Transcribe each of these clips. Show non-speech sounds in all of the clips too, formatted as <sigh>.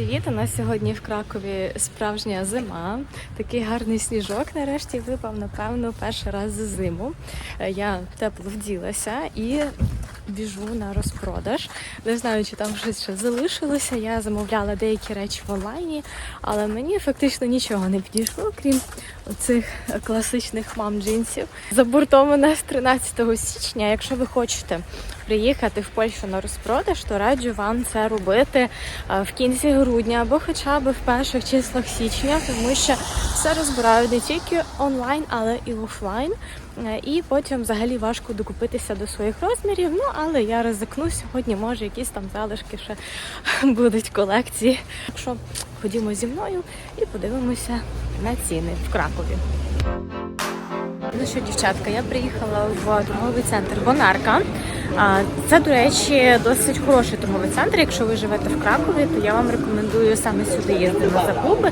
Привіт! У нас сьогодні в Кракові справжня зима. Такий гарний сніжок нарешті випав, напевно, перший раз за зиму. Е, Я тепло вділася і біжу на розпродаж. Не знаю, чи там щось ще залишилося. Я замовляла деякі речі в онлайні, але мені фактично нічого не підійшло, крім оцих класичних мам джинсів. За бортом у нас 13 січня. Якщо ви хочете приїхати в Польщу на розпродаж, то раджу вам це робити е, в кінці грудня або хоча б в перших числах січня, тому що все розбирають не тільки онлайн, але і офлайн. Е, І потім взагалі важко докупитися до своїх розмірів. Ну але я ризикну сьогодні, може якісь там залишки ще <laughs> будуть колекції. Так що ходімо зі мною і подивимося на ціни в Кракові. Ну що, дівчатка, я приїхала в торговий центр Бонарка. Це, до речі, досить хороший торговий центр. Якщо ви живете в Кракові, то я вам рекомендую саме сюди їздити на закупи.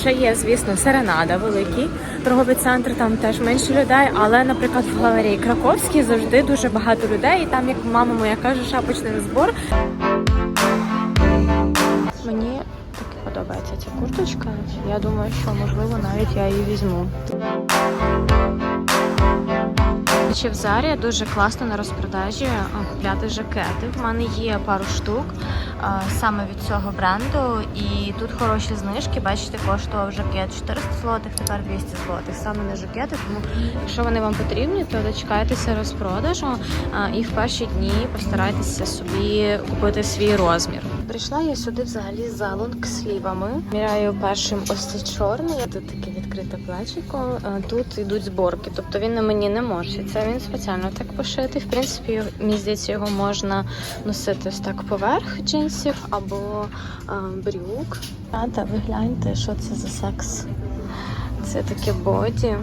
Ще є, звісно, Серенада, великий торговий центр, там теж менше людей. Але, наприклад, в галереї Краковській завжди дуже багато людей. І там, як мама моя каже, шапочний розбор. Мені таки подобається ця курточка. Я думаю, що можливо навіть я її візьму. Ще в Зарі дуже класно на розпродажі а, купляти жакети. В мене є пару штук саме від цього бренду, і тут хороші знижки. Бачите, коштував жакет 400 злотих, тепер 200 злотих. Саме на жакети. Тому, якщо вони вам потрібні, то дочекайтеся розпродажу і в перші дні постарайтеся собі купити свій розмір. Прийшла я сюди взагалі за лонгслівами. Міряю першим ось цей чорний. Тут таке відкрите плечико. Тут йдуть зборки, тобто він на мені не морщиться. Він спеціально так пошитий. В принципі, мені здається, його можна носити ось так поверх джинсів або а, брюк. А та ви гляньте, що це за секс. Це таке боді.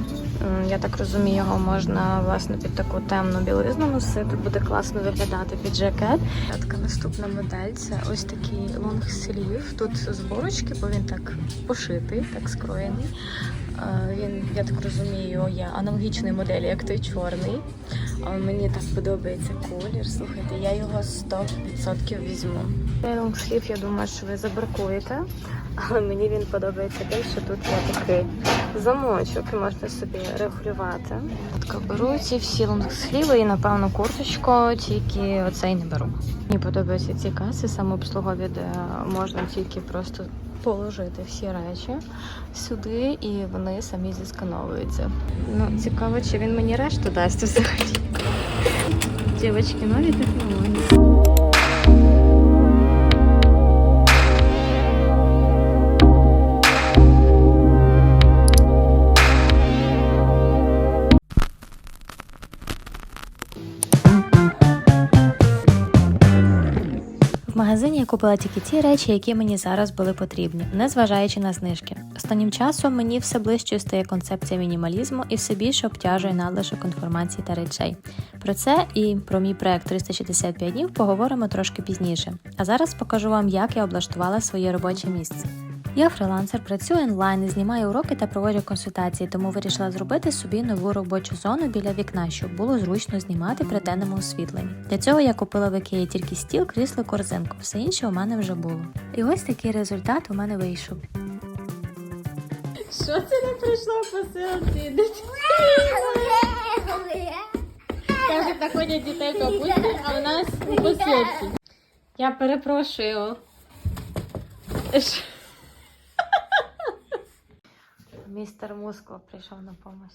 Я так розумію, його можна власне під таку темну білизну носити. Буде класно виглядати під жакет. Така наступна модель це ось такий лонгслів. Тут зборочки, бо він так пошитий, так скроєний. Е, Він, я так розумію, є аналогічної моделі, як той чорний. Але мені так подобається колір. Слухайте, я його 100% візьму. Цей лонгслів, я думаю, що ви забракуєте. Але мені він подобається тим, що тут є такий замочок і можна собі регулювати. Така беру ці всі лонгсліви і напевно курточку, тільки оцей не беру. Мені подобаються ці каси самообслугові, де можна тільки просто положити всі речі сюди, і вони самі зіскановуються. Ну, цікаво, чи він мені решту дасть взагалі. Дівчатки, нові технології. Магазині я купила тільки ті речі, які мені зараз були потрібні, незважаючи на знижки. Останнім часом мені все ближче стає концепція мінімалізму і все більше обтяжує надлишок інформації та речей. Про це і про мій проект 365 днів поговоримо трошки пізніше. А зараз покажу вам, як я облаштувала своє робоче місце. Я фрилансер, працюю онлайн, знімаю уроки та проводжу консультації, тому вирішила зробити собі нову робочу зону біля вікна, щоб було зручно знімати при денному освітленні. Для цього я купила в Ікеї тільки стіл, крісло, корзинку. Все інше у мене вже було. І ось такий результат у мене вийшов. Що це не прийшло посилці? Каже, так дітей капусти, а у нас посилці. Я перепрошую. Містер Мусква прийшов на допомогу.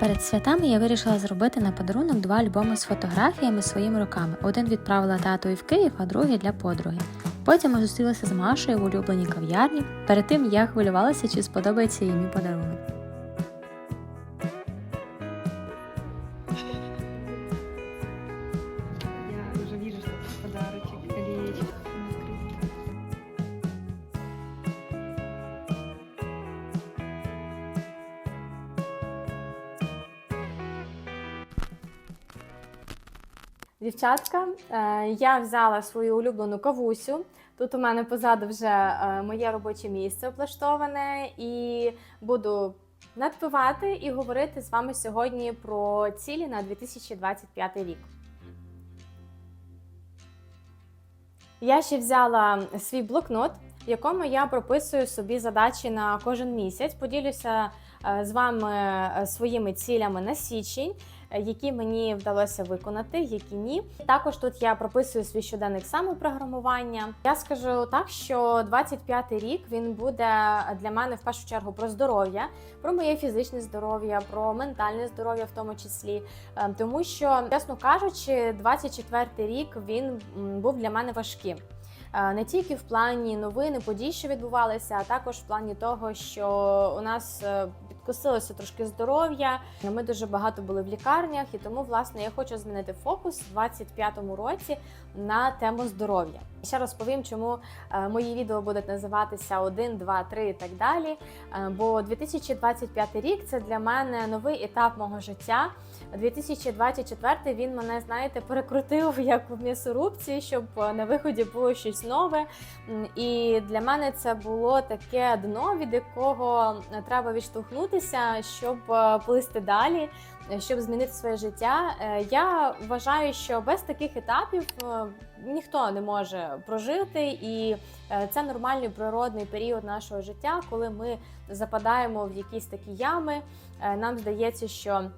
Перед святами я вирішила зробити на подарунок два альбоми з фотографіями своїми руками. Один відправила татові в Київ, а другий для подруги. Потім ми зустрілися з Машею в улюбленій кав'ярні. Перед тим я хвилювалася, чи сподобається їй мій подарунок. Дівчатка, е, я взяла свою улюблену кавусю. Тут у мене позаду вже е, моє робоче місце облаштоване, і буду надпивати і говорити з вами сьогодні про цілі на 2025 рік. Я ще взяла свій блокнот, в якому я прописую собі задачі на кожен місяць. Поділюся е, з вами своїми цілями на січень, які мені вдалося виконати, які ні. Також тут я прописую свій щоденник самопрограмування. Я скажу так, що 25 рік він буде для мене в першу чергу про здоров'я, про моє фізичне здоров'я, про ментальне здоров'я, в тому числі. Е, Тому що, чесно кажучи, 24 рік він був для мене важким. Е, Не тільки в плані новин і подій, що відбувалися, а також в плані того, що у нас підкосилося трошки здоров'я. Ми дуже багато були в лікарнях, і тому власне я хочу змінити фокус в 25-му році на тему здоров'я. Ще розповім, чому е, мої відео будуть називатися 1, 2, 3 і так далі. Е, Бо 2025 рік це для мене новий етап мого життя. 2024 він мене, знаєте, перекрутив <laughs> як в м'ясорубці, щоб е, на виході було щось нове. І для мене це було таке дно, від якого треба відштовхнутися, щоб е, плисти далі, е, щоб змінити своє життя. Е, Я вважаю, що без таких етапів ніхто не може прожити, і це нормальний природний період нашого життя, коли ми западаємо в якісь такі ями. Нам здається, що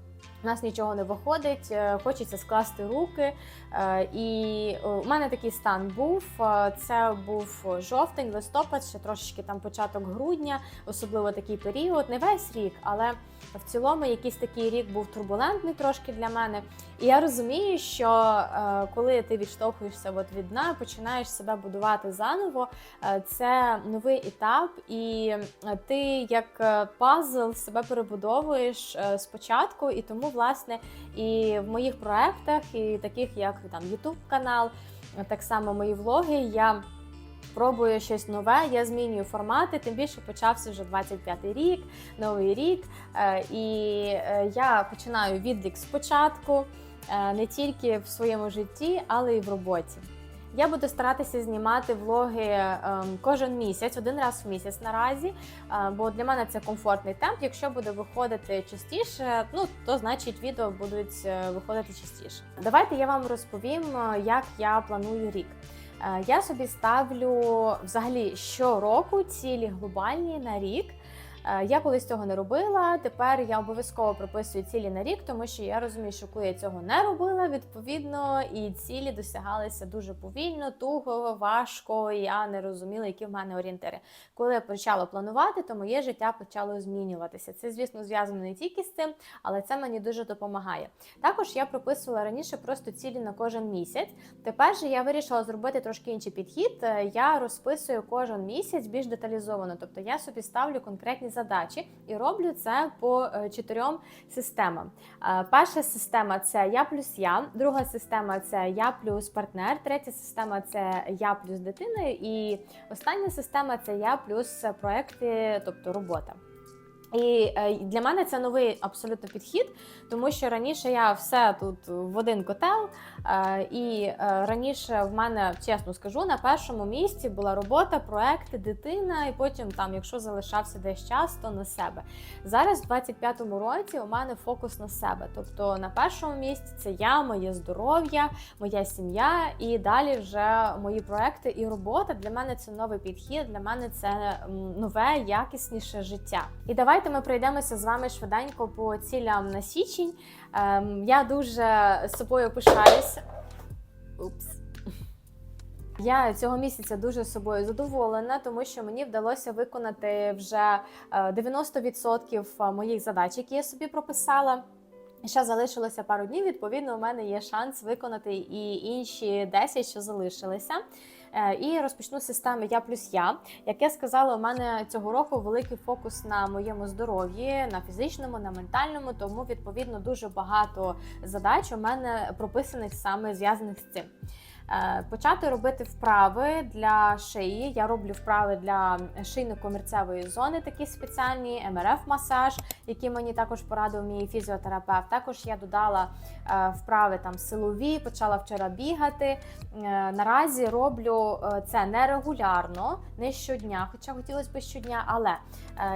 у нас нічого не виходить, е, хочеться скласти руки. Е, І е, у мене такий стан був. Це був жовтень, листопад, ще трошечки там початок грудня, особливо такий період. Не весь рік, але в цілому якийсь такий рік був турбулентний трошки для мене. І я розумію, що коли ти відштовхуєшся от від дна, починаєш себе будувати заново, це новий етап, і ти як пазл себе перебудовуєш спочатку, і тому, власне, і в моїх проектах, і таких як там YouTube канал, так само мої влоги, я. Пробую щось нове, я змінюю формати, тим більше почався вже 25-й рік, новий рік. Е, І е, я починаю відлік спочатку, е, не тільки в своєму житті, але й в роботі. Я буду старатися знімати влоги ем, кожен місяць, один раз в місяць наразі, е, бо для мене це комфортний темп. Якщо буде виходити частіше, ну то значить відео будуть е, виходити частіше. Давайте я вам розповім, е, як я планую рік. Я собі ставлю взагалі щороку цілі глобальні на рік. Е, Я колись цього не робила. Тепер я обов'язково прописую цілі на рік, тому що я розумію, що коли я цього не робила, відповідно і цілі досягалися дуже повільно, туго, важко. І я не розуміла, які в мене орієнтири. Коли я почала планувати, то моє життя почало змінюватися. Це, звісно, зв'язано не тільки з цим, але це мені дуже допомагає. Також я прописувала раніше просто цілі на кожен місяць. Тепер же я вирішила зробити трошки інший підхід. Е, Я розписую кожен місяць більш деталізовано. Тобто я собі ставлю конкретні задачі і роблю це по е, чотирьом системам. Е, Перша система це я плюс я, друга система це я плюс партнер, третя система це я плюс дитина, і остання система це я плюс проекти, тобто робота. І е, для мене це новий абсолютно підхід, тому що раніше я все тут в один котел, е, і е, раніше в мене, чесно скажу, на першому місці була робота, проекти, дитина, і потім, там, якщо залишався десь час, то на себе. Зараз, в 25-му році, у мене фокус на себе. Тобто на першому місці це я, моє здоров'я, моя сім'я, і далі вже мої проекти і робота. Для мене це новий підхід, для мене це нове, якісніше життя. І давайте ми пройдемося з вами швиденько по цілям на січень. Ем, я дуже собою пишаюся. Упс. Я цього місяця дуже собою задоволена, тому що мені вдалося виконати вже е, 90% моїх задач, які я собі прописала. Ще залишилося пару днів. Відповідно, у мене є шанс виконати і інші 10, що залишилися. Е, І розпочну з системи Я плюс я. Як я сказала, у мене цього року великий фокус на моєму здоров'ї, на фізичному, на ментальному. Тому відповідно дуже багато задач у мене прописаних саме зв'язаних з цим. Е, Почати робити вправи для шиї. Я роблю вправи для шийно-комірцевої зони, такі спеціальні, МРФ-масаж, який мені також порадив мій фізіотерапевт. Також я додала е, вправи там силові, почала вчора бігати. Е, Наразі роблю це нерегулярно, не щодня, хоча хотілося б щодня, але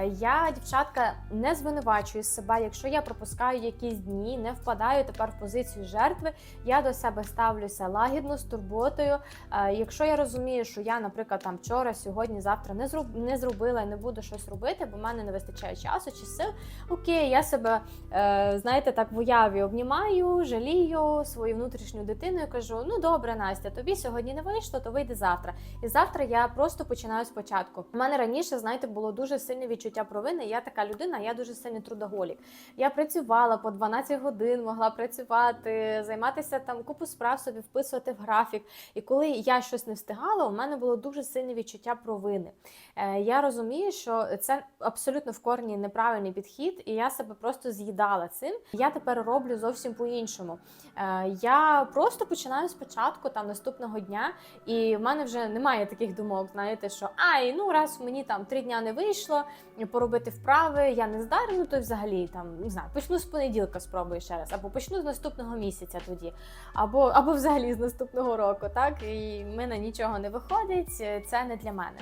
я, дівчатка, не звинувачую себе, якщо я пропускаю якісь дні, не впадаю тепер в позицію жертви. Я до себе ставлюся лагідно турботою. Е, Якщо я розумію, що я, наприклад, там вчора, сьогодні, завтра не зроб не зробила і не буду щось робити, бо в мене не вистачає часу чи сил. Окей, я себе е, знаєте, так в уяві обнімаю, жалію свою внутрішню дитину і кажу: ну добре, Настя, тобі сьогодні не вийшло, то вийде завтра. І завтра я просто починаю спочатку. У мене раніше, знаєте, було дуже сильне відчуття провини. Я така людина, я дуже сильний трудоголік. Я працювала по 12 годин, могла працювати, займатися там купу справ собі вписувати в графік. І коли я щось не встигала, у мене було дуже сильне відчуття провини. Е, Я розумію, що це абсолютно в корні неправильний підхід, і я себе просто з'їдала цим. Я тепер роблю зовсім по-іншому. Е, Я просто починаю спочатку там наступного дня, і в мене вже немає таких думок, знаєте, що ай, ну раз мені там три дня не вийшло поробити вправи, я не здарю, ну то взагалі там не знаю, почну з понеділка, спробую ще раз, або почну з наступного місяця тоді, або, або взагалі з наступного року, так і в мене нічого не виходить, це не для мене.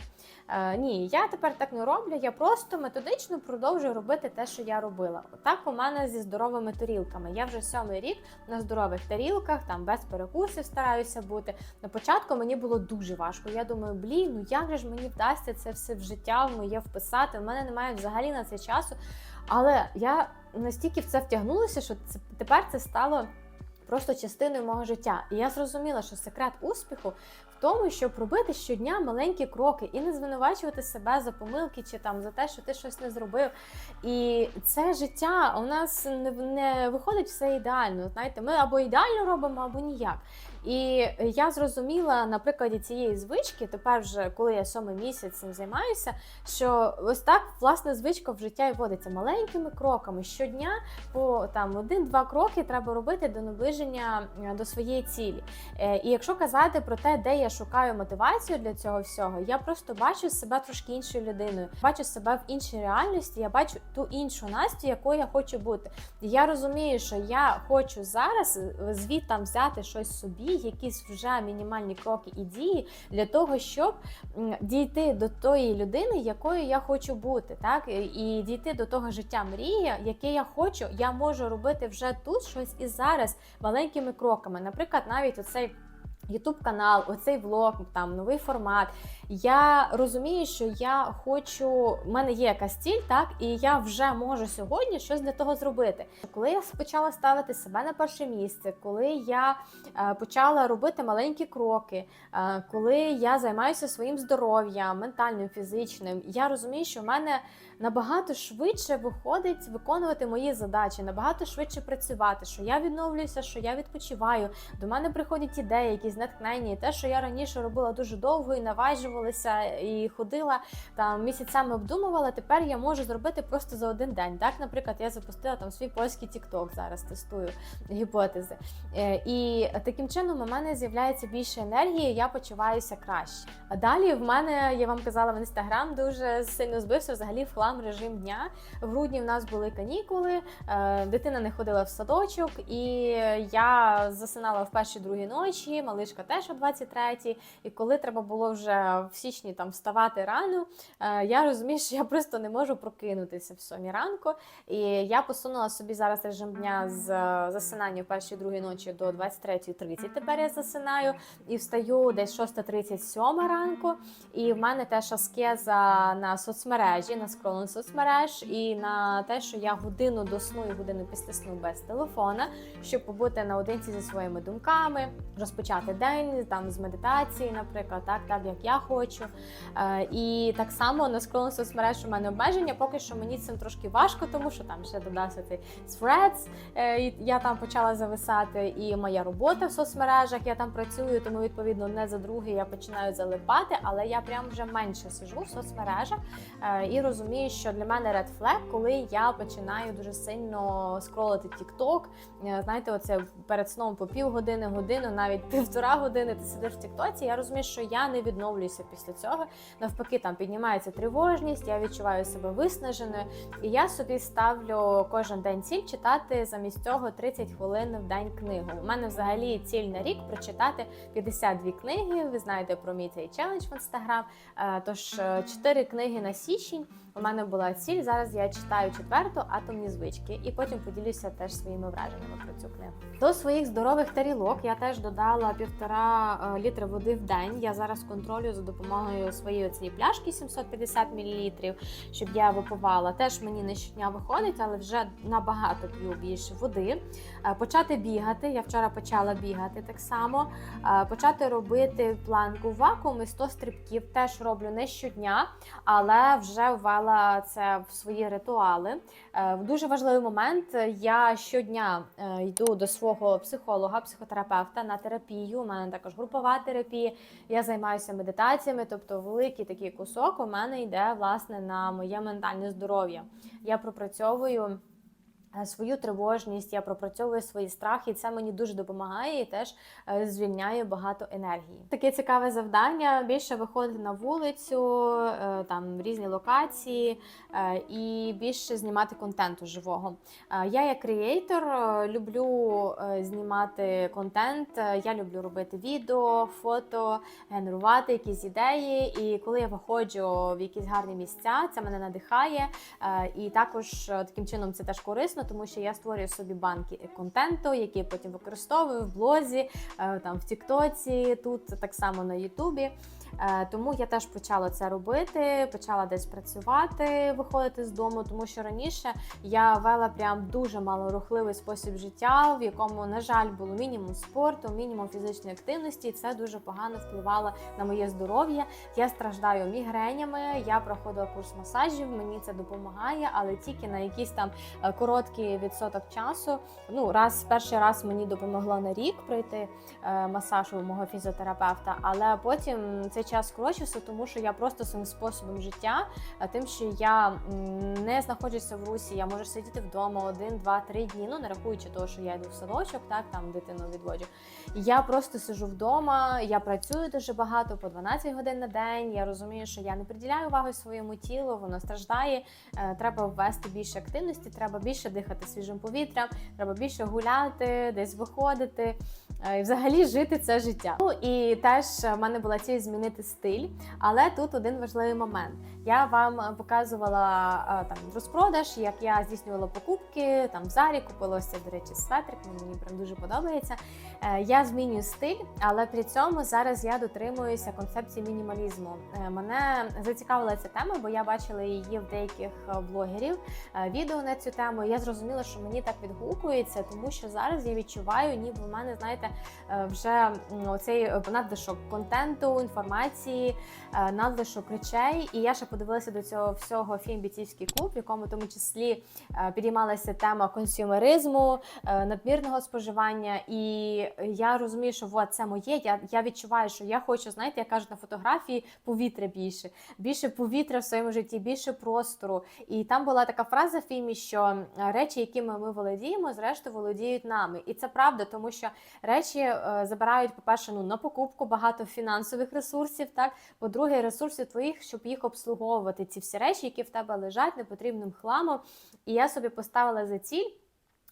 Е, ні, я тепер так не роблю. Я просто методично продовжую робити те, що я робила. Отак у мене зі здоровими тарілками. Я вже сьомий рік на здорових тарілках, там без перекусів стараюся бути. На початку мені було дуже важко. Я думаю, блін, ну як же ж мені вдасться це все в життя в моє вписати? У мене немає взагалі на це часу. Але я настільки в це втягнулася, що це тепер це стало. Просто частиною мого життя. І я зрозуміла, що секрет успіху в тому, щоб робити щодня маленькі кроки і не звинувачувати себе за помилки чи там за те, що ти щось не зробив. І це життя у нас не, не виходить все ідеально. Знаєте, ми або ідеально робимо, або ніяк. І я зрозуміла на прикладі цієї звички, тепер вже коли я сьомий місяць цим займаюся, що ось так власне звичка в життя і водиться маленькими кроками. Щодня по там один-два кроки треба робити до наближення е, до своєї цілі. Е, І якщо казати про те, де я шукаю мотивацію для цього всього, я просто бачу себе трошки іншою людиною, бачу себе в іншій реальності, я бачу ту іншу Настю, якою я хочу бути. Я розумію, що я хочу зараз звідтам взяти щось собі, якісь вже мінімальні кроки і дії для того, щоб дійти до тої людини, якою я хочу бути, так і дійти до того життя мрії, яке я хочу, я можу робити вже тут щось і зараз маленькими кроками. Наприклад, навіть оцей. Ютуб канал, оцей влог, там новий формат. Я розумію, що я хочу, в мене є якась ціль, так, і я вже можу сьогодні щось для того зробити. Коли я почала ставити себе на перше місце, коли я е, почала робити маленькі кроки, е, коли я займаюся своїм здоров'ям, ментальним, фізичним, я розумію, що в мене набагато швидше виходить виконувати мої задачі, набагато швидше працювати, що я відновлююся, що я відпочиваю. До мене приходять ідеї, якісь натхнення, і те, що я раніше робила дуже довго і наважувалася, і ходила там місяцями обдумувала. Тепер я можу зробити просто за один день. Так, наприклад, я запустила там свій польський TikTok, зараз тестую гіпотези. Е, І таким чином у мене з'являється більше енергії, я почуваюся краще. А далі в мене, я вам казала в інстаграм, дуже сильно збився взагалі в хлам режим дня. В грудні в нас були канікули, е, дитина не ходила в садочок, і я засинала в першій другій ночі, малишка теж о 23-й. І коли треба було вже в січні там вставати рано, е, я розумію, що я просто не можу прокинутися в сьомій ранку. І я посунула собі зараз режим дня з е, засинання в першій другій ночі до 23.30. Тепер я засинаю і встаю десь 6.30, 7 ранку. І в мене теж аскеза на соцмережі, на скролинг соцмереж, і на те, що я годину до сну і годину після сну без телефона, щоб побути наодинці зі своїми думками, розпочати день там з медитації, наприклад, так, так як я хочу. Е, і так само на скролинг соцмереж у мене обмеження. Поки що мені цим трошки важко, тому що там ще додався цей Threads, е, я там почала зависати, і моя робота в соцмережах, я там працюю, тому відповідно не за друге я починаю залипати, але я прям вже менше сижу в соцмережах е, і розумію, що для мене red flag, коли я починаю дуже сильно скролити TikTok, знаєте, оце перед сном по півгодини, годину, навіть півтора години ти сидиш в Тіктоці. Я розумію, що я не відновлююся після цього. Навпаки, там піднімається тривожність, я відчуваю себе виснаженою. І я собі ставлю кожен день ціль читати замість цього 30 хвилин в день книгу. У мене взагалі ціль на рік прочитати 52 книги. Ви знаєте про мій цей челендж в інстаграм. Е, Тож 4 книги на січень. У мене була ціль. Зараз я читаю четверту атомні звички, і потім поділюся теж своїми враженнями про цю книгу. До своїх здорових тарілок я теж додала півтора е, літра води в день. Я зараз контролюю за допомогою своєї цієї пляшки 750 мл, щоб я випивала. Теж мені не щодня виходить, але вже набагато п'ю більше води. Е, Почати бігати. Я вчора почала бігати так само. Е, Почати робити планку в вакуумі 100 стрибків. Теж роблю не щодня, але вже ввела це в свої ритуали. Е, Дуже важливий момент. Я щодня йду до свого психолога, психотерапевта на терапію. У мене також групова терапія. Я займаюся медитаціями, тобто великий такий кусок у мене йде власне на моє ментальне здоров'я. Я пропрацьовую. Е, Свою тривожність, я пропрацьовую свої страхи, і це мені дуже допомагає і теж е, звільняє багато енергії. Таке цікаве завдання: більше виходити на вулицю, е, там різні локації і більше знімати контенту живого. Я як креатор люблю знімати контент. Я люблю робити відео, фото, генерувати якісь ідеї. І коли я виходжу в якісь гарні місця, це мене надихає. І також таким чином це теж корисно, тому що я створюю собі банки контенту, які я потім використовую в блозі, е, там в Тіктоці, тут так само на Ютубі. Е, Тому я теж почала це робити, почала десь працювати, виходити з дому, тому що раніше я вела прям дуже малорухливий спосіб життя, в якому, на жаль, було мінімум спорту, мінімум фізичної активності. і Це дуже погано впливало на моє здоров'я. Я страждаю мігренями, я проходила курс масажів, мені це допомагає, але тільки на якийсь там е, короткий відсоток часу. Ну, раз перший раз мені допомогло на рік пройти е, масаж у мого фізіотерапевта, але потім цей час скорочився, тому що я просто своїм способом життя, е, тим, що я не знаходжуся в русі, я можу сидіти вдома один, два, три дні, ну не рахуючи того, що я йду в садочок, так там дитину відводжу. Я просто сижу вдома, я працюю дуже багато по 12 годин на день. Я розумію, що я не приділяю уваги своєму тілу, воно страждає. Е, Треба ввести більше активності, треба більше дихати свіжим повітрям, треба більше гуляти, десь виходити. е, І взагалі жити це життя. Ну і теж в мене була ціль змінити стиль, але тут один важливий момент. Я вам е, показувала е, там розпродаж, як я здійснювала покупки там в зарі, купила ось цей, до речі, светрик. Мені прям дуже подобається. Е, Я змінюю стиль, але при цьому зараз я дотримуюся концепції мінімалізму. Мене зацікавила ця тема, бо я бачила її в деяких блогерів відео на цю тему. Я зрозуміла, що мені так відгукується, тому що зараз я відчуваю, ніби в мене, знаєте, вже оцей надлишок контенту, інформації, надлишок речей. І я ще подивилася до цього всього фільм Бійцівський клуб, в якому тому числі е, підіймалася тема консюмеризму, е, надмірного споживання. І я розумію, що от це моє. Я, я відчуваю, що я хочу, знаєте, я кажу на фотографії повітря більше, більше повітря в своєму житті, більше простору. І там була така фраза в фільмі, що е, речі, якими ми володіємо, зрештою володіють нами. І це правда, тому що речі забирають, по-перше, ну на покупку багато фінансових ресурсів. Так, по-друге, ресурсів твоїх, щоб їх обслуговувати. Ці всі речі, які в тебе лежать непотрібним хламом. І я собі поставила за ціль.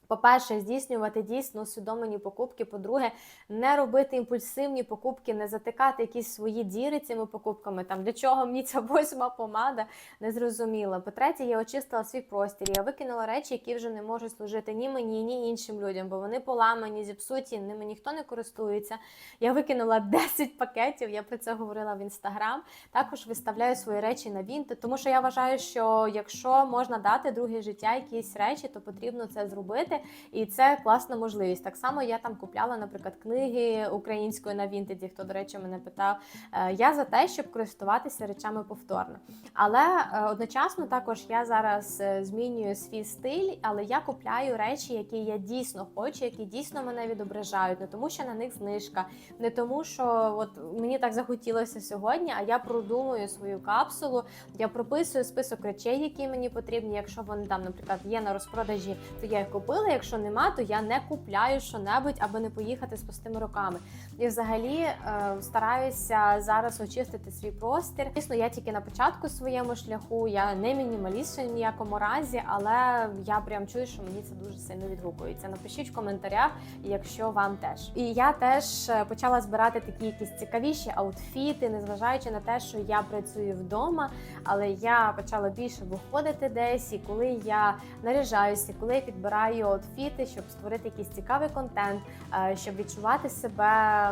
По-перше, здійснювати дійсно усвідомлені покупки. По-друге, не робити імпульсивні покупки, не затикати якісь свої діри цими покупками. Там для чого мені ця восьма помада не зрозуміла. По-третє, я очистила свій простір. Я викинула речі, які вже не можуть служити ні мені, ні іншим людям, бо вони поламані, зіпсуті, ними ніхто не користується. Я викинула 10 пакетів. Я про це говорила в інстаграм. Також виставляю свої речі на вінти, тому що я вважаю, що якщо можна дати друге життя якісь речі, то потрібно це зробити. І це класна можливість. Так само я там купляла, наприклад, книги українською на Вінтеді, хто, до речі, мене питав. Е, Я за те, щоб користуватися речами повторно. Але е, одночасно також я зараз е, змінюю свій стиль, але я купляю речі, які я дійсно хочу, які дійсно мене відображають, не тому, що на них знижка, не тому, що от мені так захотілося сьогодні, а я продумую свою капсулу, я прописую список речей, які мені потрібні. Якщо вони там, наприклад, є на розпродажі, то я їх купила. Ніколи. Якщо нема, то я не купляю що-небудь, аби не поїхати з пустими руками. І взагалі е, стараюся зараз очистити свій простір. Звісно, я тільки на початку своєму шляху, я не мінімаліст в ніякому разі, але я прям чую, що мені це дуже сильно відгукується. Напишіть в коментарях, якщо вам теж. І я теж е, почала збирати такі якісь цікавіші аутфіти, незважаючи на те, що я працюю вдома, але я почала більше виходити десь, і коли я наряжаюся, коли я підбираю аутфіти, щоб створити якийсь цікавий контент, е, щоб відчувати себе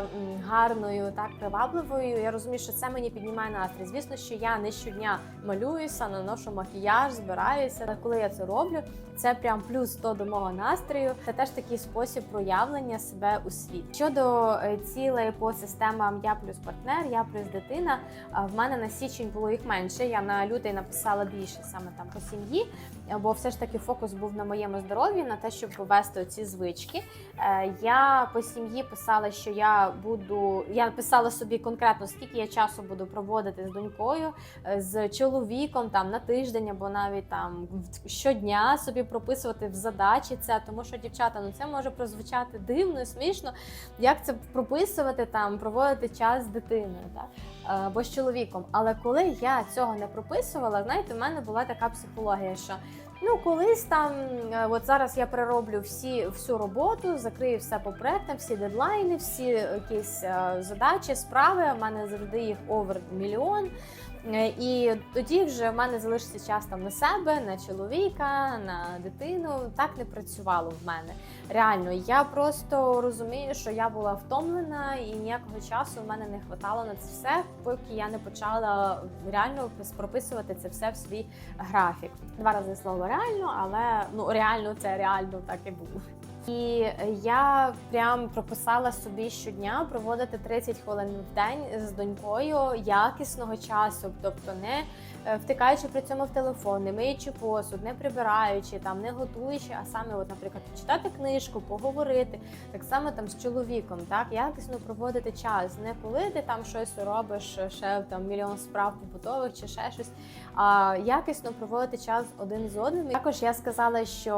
гарною, так привабливою. Я розумію, що це мені піднімає настрій. Звісно, що я не щодня малююся, наношу макіяж, збираюся. Але коли я це роблю, це прям плюс 100 до мого настрою. Це теж такий спосіб проявлення себе у світ. Щодо е, цілей по системам я плюс партнер, я плюс дитина. е, В мене на січень було їх менше. Я на лютий написала більше саме там по сім'ї, бо все ж таки фокус був на моєму здоров'ї, на те, щоб повести ці звички. Е, Я по сім'ї писала, що я буду. Я писала собі конкретно, скільки я часу буду проводити з донькою, е, з чоловіком там на тиждень або навіть там щодня собі прописувати в задачі це, тому що дівчата, ну це може прозвучати дивно, смішно. Як це прописувати там, проводити час з дитиною, так? Е, або з чоловіком. Але коли я цього не прописувала, знаєте, в мене була така психологія, що ну колись там, е, от зараз я перероблю всі всю роботу, закрию все по проектам, всі дедлайни, всі якісь е, задачі, справи. У мене завжди їх овер мільйон. Е, І тоді вже в мене залишиться час там на себе, на чоловіка, на дитину. Так не працювало в мене. Реально, я просто розумію, що я була втомлена і ніякого часу в мене не хватало на це все, поки я не почала реально прописувати це все в свій графік. Два рази слово реально, але ну реально це реально так і було. І я прям прописала собі щодня проводити 30 хвилин в день з донькою якісного часу, тобто не е, втикаючи при цьому в телефон, не миючи посуд, не прибираючи, там не готуючи, а саме, от, наприклад, почитати книжку, поговорити, так само там з чоловіком, так якісно проводити час, не коли ти там щось робиш, ще там мільйон справ побутових чи ще щось, а якісно проводити час один з одним. Також я сказала, що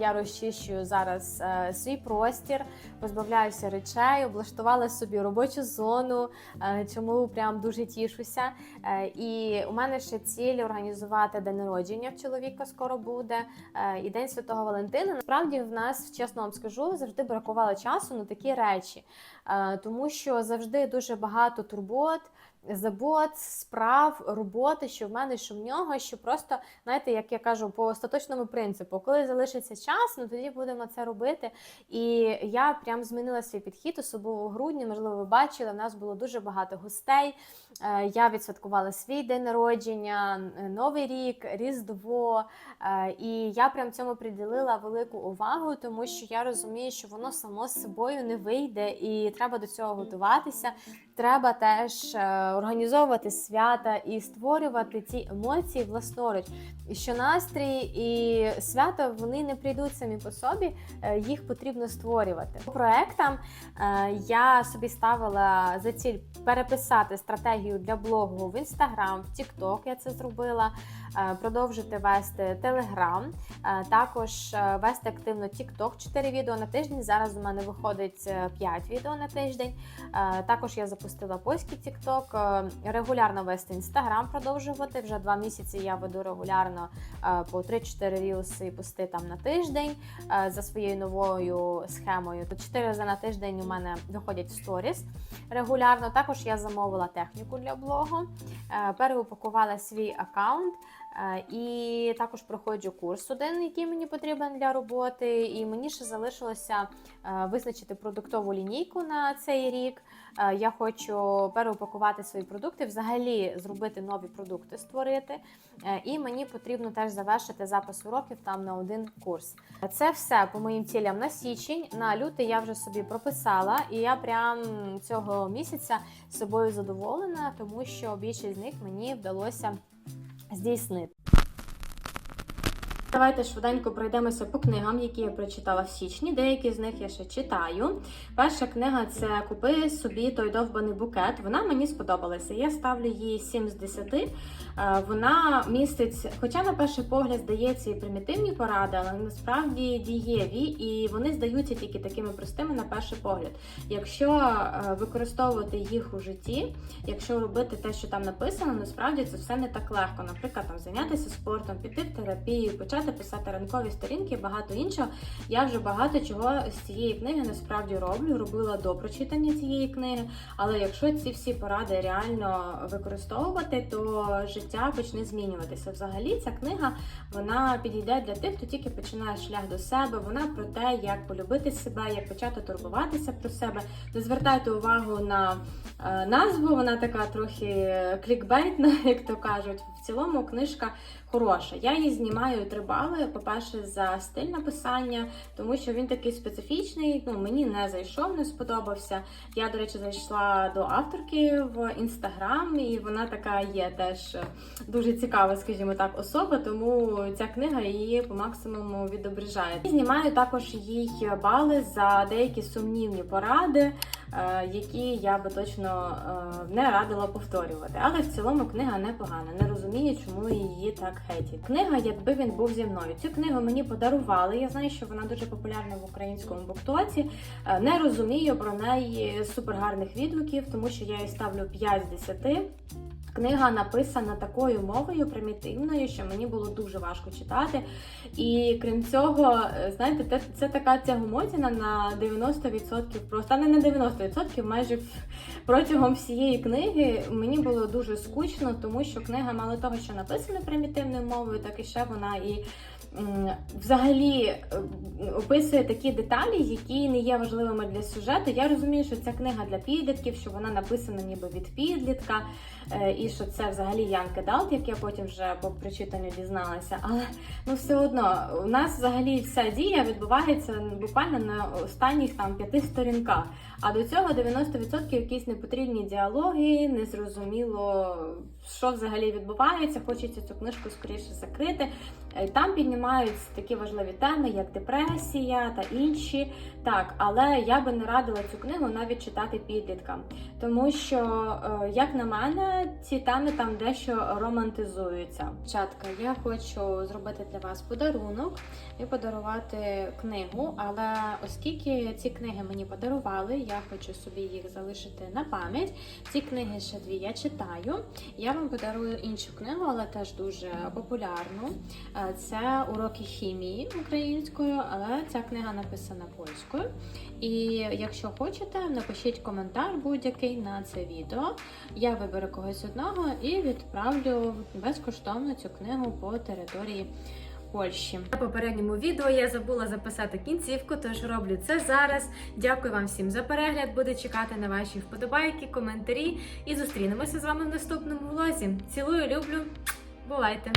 я розчищую зараз е, свій простір, позбавляюся речей, облаштувала собі робочу зону, е, чому прям дуже тішуся. Е, і у мене ще ціль організувати день народження в чоловіка скоро буде. і День Святого Валентина. Насправді в нас, чесно вам скажу, завжди бракувало часу на такі речі, тому що завжди дуже багато турбот. Забот, справ, роботи, що в мене, що в нього, що просто, знаєте, як я кажу, по остаточному принципу, коли залишиться час, ну тоді будемо це робити. І я прям змінила свій підхід, особливо у грудні. Можливо, ви бачили, в нас було дуже багато гостей. Е, Я відсвяткувала свій день народження, Новий рік, Різдво. Е, І я прям цьому приділила велику увагу, тому що я розумію, що воно само собою не вийде, і треба до цього готуватися. Треба теж е, організовувати свята і створювати ці емоції власноруч. Що настрій і свято вони не прийдуть самі по собі, е, їх потрібно створювати. По проектам е, я собі ставила за ціль переписати стратегію для блогу в Instagram, в TikTok я це зробила. е, Продовжити вести е, також вести активно TikTok 4 відео на тиждень. Зараз у мене виходить е, 5 відео на тиждень. Також я запустила польський е, регулярно вести Instagram, продовжувати. Вже два місяці я веду регулярно е, по 3-4 рілси пости там на тиждень е, за своєю новою схемою. То 4 рази на тиждень у мене виходять сторіс регулярно. Також я замовила техніку для блогу, е, переупакувала свій аккаунт. Е, І також проходжу курс один, який мені потрібен для роботи. І мені ще залишилося е, визначити продуктову лінійку на цей рік. Е, Я хочу переупакувати свої продукти, взагалі зробити нові продукти, створити. Е, І мені потрібно теж завершити запис уроків там на один курс. Це все по моїм цілям на січень. На лютий я вже собі прописала, і я прям цього місяця собою задоволена, тому що більшість з них мені вдалося здійснити. Давайте швиденько пройдемося по книгам, які я прочитала в січні. Деякі з них я ще читаю. Перша книга це Купи собі той довбаний букет. Вона мені сподобалася. Я ставлю їй 7 з 10. Е, Вона містить, хоча на перший погляд здається і примітивні поради, але насправді дієві, і вони здаються тільки такими простими на перший погляд. Якщо е, використовувати їх у житті, якщо робити те, що там написано, насправді це все не так легко. Наприклад, там зайнятися спортом, піти в терапію, почати писати ранкові сторінки, багато іншого. Я вже багато чого з цієї книги насправді роблю, робила до прочитання цієї книги. Але якщо ці всі поради реально використовувати, то життя почне змінюватися. Взагалі, ця книга вона підійде для тих, хто тільки починає шлях до себе. Вона про те, як полюбити себе, як почати турбуватися про себе. Не звертайте увагу на е, назву, вона така трохи клікбейтна, <laughs> як то кажуть. В цілому книжка хороша. Я її знімаю три бали. По-перше, за стиль написання, тому що він такий специфічний. Ну мені не зайшов, не сподобався. Я, до речі, зайшла до авторки в інстаграм, і вона така є теж дуже цікава, скажімо так, особа. Тому ця книга її по максимуму відображає. І знімаю також їй бали за деякі сумнівні поради. е, Які я би точно е, не радила повторювати, але в цілому книга непогана. Не розумію, чому її так хейтять. Книга, якби він був зі мною. Цю книгу мені подарували. Я знаю, що вона дуже популярна в українському буктоці. Е, Не розумію про неї супергарних відгуків, тому що я їй ставлю 5 з 10. Книга написана такою мовою примітивною, що мені було дуже важко читати. І крім цього, е, знаєте, це, це така тягомотіна на 90%, просто не на 90%, майже протягом всієї книги мені було дуже скучно, тому що книга мало того, що написана примітивною мовою, так і ще вона і взагалі е, описує такі деталі, які не є важливими для сюжету. Я розумію, що ця книга для підлітків, що вона написана ніби від підлітка, е, і що це взагалі Янки Далт, як я потім вже по прочитанню дізналася. Але ну все одно у нас взагалі вся дія відбувається буквально на останніх там п'яти сторінках. А до цього 90% якісь непотрібні діалоги, незрозуміло, що взагалі відбувається. Хочеться цю книжку скоріше закрити. Е, Там піднімаються такі важливі теми, як депресія та інші. Так, але я би не радила цю книгу навіть читати підліткам, тому що, е, як на мене, ці теми там дещо романтизуються. Чатка, я хочу зробити для вас подарунок і подарувати книгу. Але оскільки ці книги мені подарували, я хочу собі їх залишити на пам'ять. Ці книги ще дві я читаю. Я вам подарую іншу книгу, але теж дуже популярну. Е, Це уроки хімії українською, але ця книга написана польською. І якщо хочете, напишіть коментар будь-який на це відео. Я виберу когось одного і відправлю безкоштовно цю книгу по території. Польщі на попередньому відео я забула записати кінцівку, тож роблю це зараз. Дякую вам всім за перегляд. Буду чекати на ваші вподобайки, коментарі і зустрінемося з вами в наступному влозі. Цілую, люблю, бувайте!